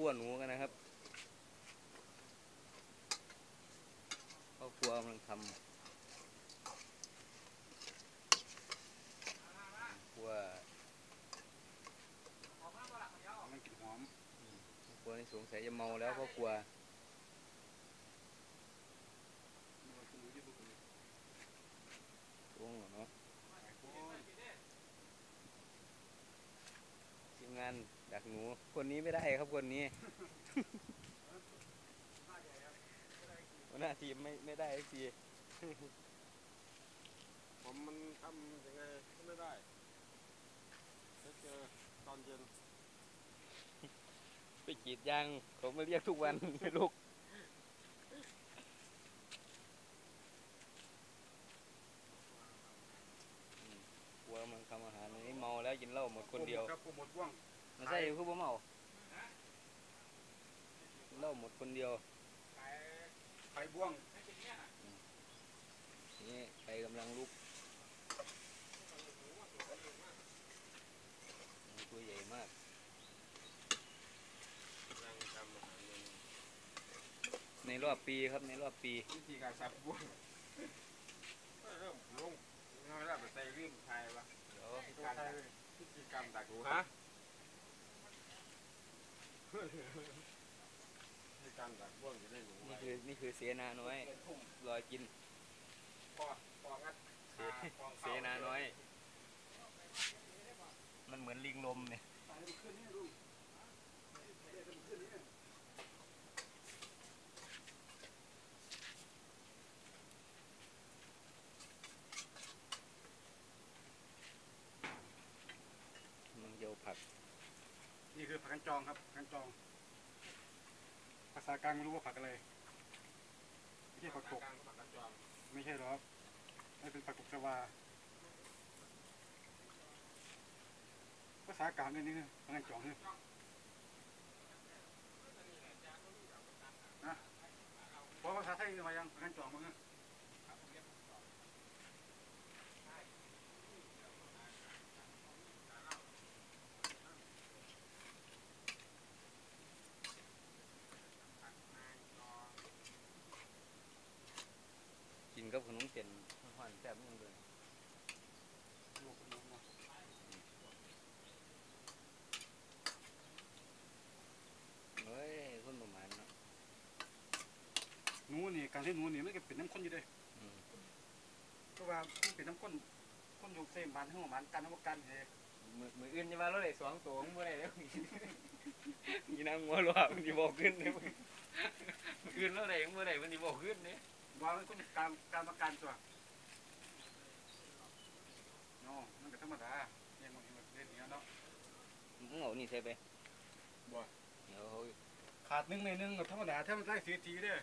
คั่วหนูกันนะครับพ่อครัวกำลังทำครัวมันกลิ่นหอมพ่อครัวนี่สงสัยจะเมาแล้วพ่อครัวช่วงเนาะทีมงาน ดักหนู คนนี้ไม่ได้ครับคนนี้หัวหน้าทีมไม่ไม่ได้ทีผมมันทำยังไงก็ไม่ได้ถ้าเจอตอนเย็น ไปกรีดยางเขามาเรียกทุกวันลูกกลัวมันทำอาหารนี้เมาแล้วกินเหล้าหมดคนเดียวครับผมหมดว่วง ไม่ใช่คือบ่เมากินเหล้าหมดคนเดียวไข่บ่วง นี่ไฟกำลังลุกตัวใหญ่มากนั่งทำอาหารเมนูในรอบปีครับในรอบปีวิธีการสับบ่วงเริ่มลงน้อยแล้วไปใส่ลืมไทยวะเดี๋ยววิธีการดักวิธีการดักหนูฮะ วิธีการดักบ่วงจะได้หนูนี่คือนี่คือเสนาน้อยรอยกินพอพองัดเสเสนาน้อย มันเหมือนลิงลมเนี่ยมันเยียวผัก นี่ คือผักกันจองครับผักกันจอง ภาษากลางไม่รู้ว่าผักอะไรไม่ใช่ผักกบไม่ใช่หรอกไม่เป็นผักกบชวาภาษากลางนี่นี่คือผักกันจองนี่นะเพราะภาษาไทยมายังผักกันจองมั้ง นกับขนมเส้นหวานแซ่บยังเลยลูกขนมเนาะเฮ้ยคนประมาณเนาะหนูนี่การที่หนูนี่มันก็เป็นน้ำข้นอยู่เด้วยอืมเพราะว่ามันเป็นน้ำข้นข้นอยู่เส้นบานห้องบานกันน้ำกันเองมือมืออื่นจะมาเราได้สองตัวมึงบ่ได้แล้วมีนางงัวหลวมันสิบอกขึ้นเนี่ยมืออื่นเราได้ยังบ่ได้มันสิบอกขึ้นเนี่ ยว่ามันคนการการประกันตัวเนาะมันก็ธรรมดาเนี่ยมันเล่นอย่างเงี้ยเนาะมึงเอานี่ใส่ไปบ่เดี๋ยวเขาขาดหนึ่งในหนึ่งก็ธรรมดาถ้ามันได้สีทีเด้อ